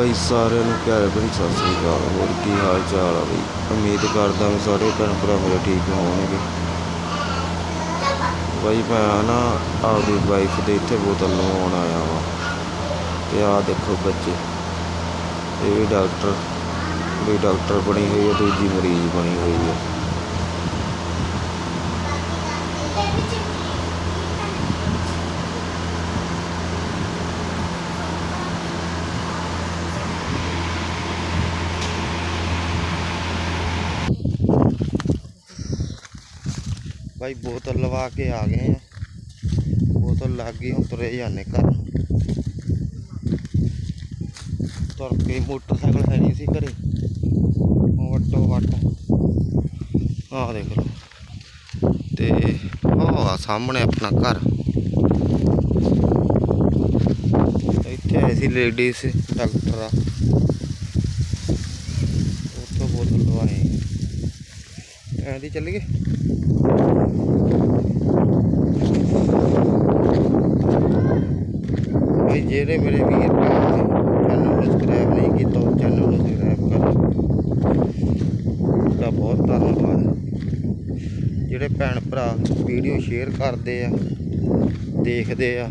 ਬਾਈ ਸਾਰਿਆਂ ਨੂੰ ਪਿਆਰ ਭਰੀ ਸਤਿ ਸ੍ਰੀ ਅਕਾਲ। ਹੋਰ ਕੀ ਹਾਲ ਚਾਲ ਆ ਬਈ? ਉਮੀਦ ਕਰਦਾ ਹਾਂ ਸਾਰੇ ਭੈਣ ਭਰਾ ਮੇਰੇ ਠੀਕ ਹੋਣਗੇ। ਬਾਈ ਮੈਂ ਨਾ ਆਪਦੀ ਵਾਈਫ ਦੇ ਇੱਥੇ ਬੋਤਲ ਲਵਾਉਣ ਆਇਆ ਵਾਂ। ਤੇ ਆਹ ਦੇਖੋ ਬੱਚੇ, ਇਹ ਵੀ ਡਾਕਟਰ ਵੀ ਡਾਕਟਰ ਬਣੀ ਹੋਈ ਹੈ ਦੂਜੀ ਮਰੀਜ਼ ਬਣੀ ਹੋਈ ਹੈ ਭਾਈ ਬੋਤਲ ਲਵਾ ਕੇ ਆ ਗਏ ਆ। ਬੋਤਲ ਲੱਗ ਗਈ, ਹੁਣ ਤੁਰੇ ਜਾਂਦੇ ਘਰ। ਤੁਰ ਕੇ ਮੋਟਰਸਾਈਕਲ ਹੈ ਨਹੀਂ ਸੀ ਘਰੇ। ਵੱਟੋ ਵੱਟ ਆਹ ਦੇਖ ਲਓ। ਤੇ ਉਹ ਆ ਸਾਹਮਣੇ ਆਪਣਾ ਘਰ। ਇੱਥੇ ਆਏ ਸੀ ਲੇਡੀਜ਼ ਡਾਕਟਰ ਆ। ਉੱਥੋਂ ਬੋਤਲ ਲਵਾਏ। ਐਂ ਦੀ ਚੱਲ ਗਏ ਭਾਈ ਜਿਹੜੇ ਮੇਰੇ ਵੀਰ ਭਰਾ ਨੇ, ਚੈਨਲ ਨੂੰ ਸਬਸਕ੍ਰਾਈਬ ਨਹੀਂ ਕੀਤਾ, ਉਹ ਚੈਨਲ ਨੂੰ ਸਬਸਕ੍ਰਾਈਬ ਕਰ ਦਾ ਬਹੁਤ ਧੰਨਵਾਦ। ਜਿਹੜੇ ਭੈਣ ਭਰਾ ਵੀਡੀਓ ਸ਼ੇਅਰ ਕਰਦੇ ਆ, ਦੇਖਦੇ ਆ